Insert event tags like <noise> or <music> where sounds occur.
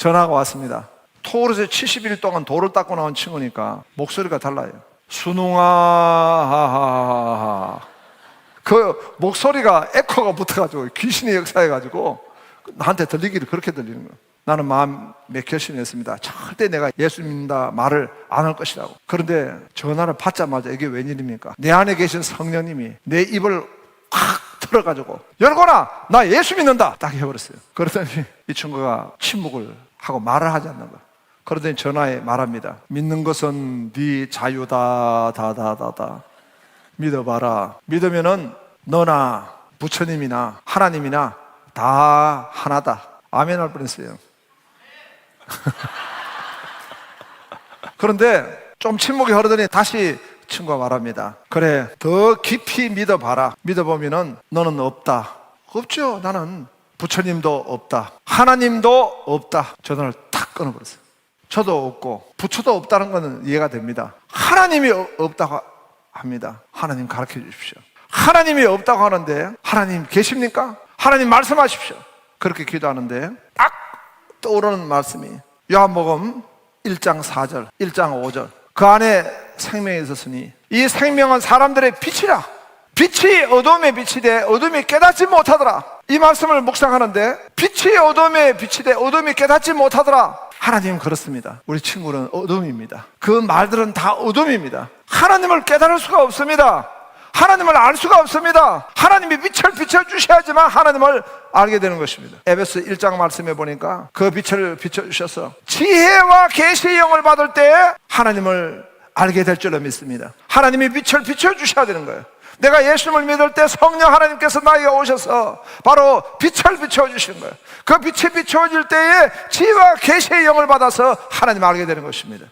전화가 왔습니다. 토르에서 70일 동안 돌을 닦고 나온 친구니까 목소리가 달라요. 하하하하. 그 목소리가 에코가 붙어가지고 귀신이 역사해가지고 나한테 들리기를 그렇게 들리는 거예요. 나는 마음에 결심했습니다. 절대 내가 예수 믿는다 말을 안 할 것이라고. 그런데 전화를 받자마자 이게 웬일입니까? 내 안에 계신 성령님이 내 입을 확 틀어가지고 열거나 나 예수 믿는다 딱 해버렸어요. 그러더니 이 친구가 침묵을 하고 말을 하지 않는 거야. 그러더니 전화에 말합니다. 믿는 것은 네 자유다 다 다 다 다. 믿어봐라. 믿으면은 너나 부처님이나 하나님이나 다 하나다. 아멘 할 뻔했어요. <laughs> 그런데 좀 침묵이 흐르더니 다시 친구가 말합니다. 그래, 더 깊이 믿어봐라. 믿어보면은 너는 없다. 없죠. 나는 부처님도 없다. 하나님도 없다. 전화를 탁 끊어버렸어요. 저도 없고 부처도 없다는 것은 이해가 됩니다. 하나님이 어- 없다고 합니다. 하나님 가르쳐 주십시오. 하나님이 없다고 하는데 하나님 계십니까? 하나님 말씀하십시오. 그렇게 기도하는데 딱 떠오르는 말씀이 요한복음 1장 4절, 1장 5절. 그 안에 생명이 있었으니 이 생명은 사람들의 빛이라. 빛이 어둠에 빛이 돼 어둠이 깨닫지 못하더라. 이 말씀을 묵상하는데 빛이 어둠에 빛이 돼 어둠이 깨닫지 못하더라. 하나님 그렇습니다. 우리 친구는 어둠입니다. 그 말들은 다 어둠입니다. 하나님을 깨달을 수가 없습니다. 하나님을 알 수가 없습니다. 하나님이 빛을 비춰 주셔야지만 하나님을 알게 되는 것입니다. 에베소 1장 말씀해 보니까 그 빛을 비춰 주셔서 지혜와 계시의 영을 받을 때 하나님을 알게 될 줄로 믿습니다. 하나님이 빛을 비춰 주셔야 되는 거예요. 내가 예수님을 믿을 때 성령 하나님께서 나에게 오셔서 바로 빛을 비춰 주시는 거예요. 그 빛이 비춰질 때에 지혜와 계시의 영을 받아서 하나님 알게 되는 것입니다.